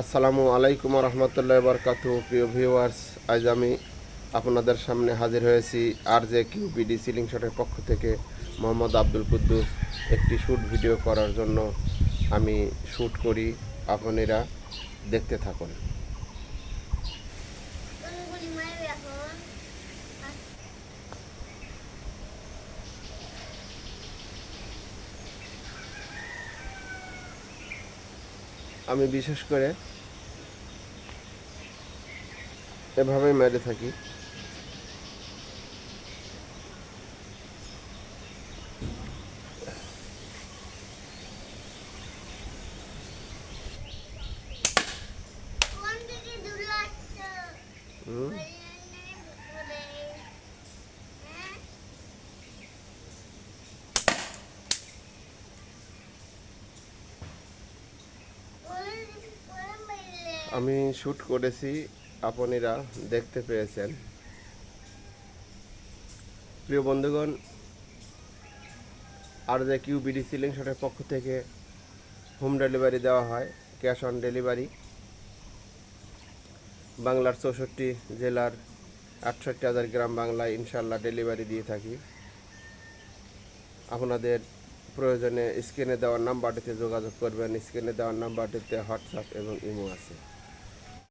আসসালামু আলাইকুম রহমতুল্লাহ বরকাত প্রিয় ভিউয়ার্স, আজ আমি আপনাদের সামনে হাজির হয়েছি আর জে কিউবিডি সিলিং শটের পক্ষ থেকে মোহাম্মদ আব্দুল কুদ্দুস। একটি শ্যুট ভিডিও করার জন্য আমি শ্যুট করি, আপনারা দেখতে থাকুন। আমি বিশেষ করে এভাবেই মেরে থাকি। হুম হ্যাঁ আমি শ্যুট করেছি, আপনারা দেখতে পেয়েছেন। প্রিয় বন্ধুগণ আর যে কিউ বিডি সিলিং শটের পক্ষ থেকে হোম ডেলিভারি দেওয়া হয় ক্যাশ অন ডেলিভারি বাংলার চৌষট্টি জেলার আটষট্টি হাজার গ্রাম বাংলায় ইনশাল্লাহ ডেলিভারি দিয়ে থাকি। আপনাদের প্রয়োজনে স্ক্রিনে দেওয়ার নাম্বারটিতে যোগাযোগ করবেন, স্ক্রিনে দেওয়ার নাম্বারটিতে হোয়াটসঅ্যাপ এবং ইমো আছে।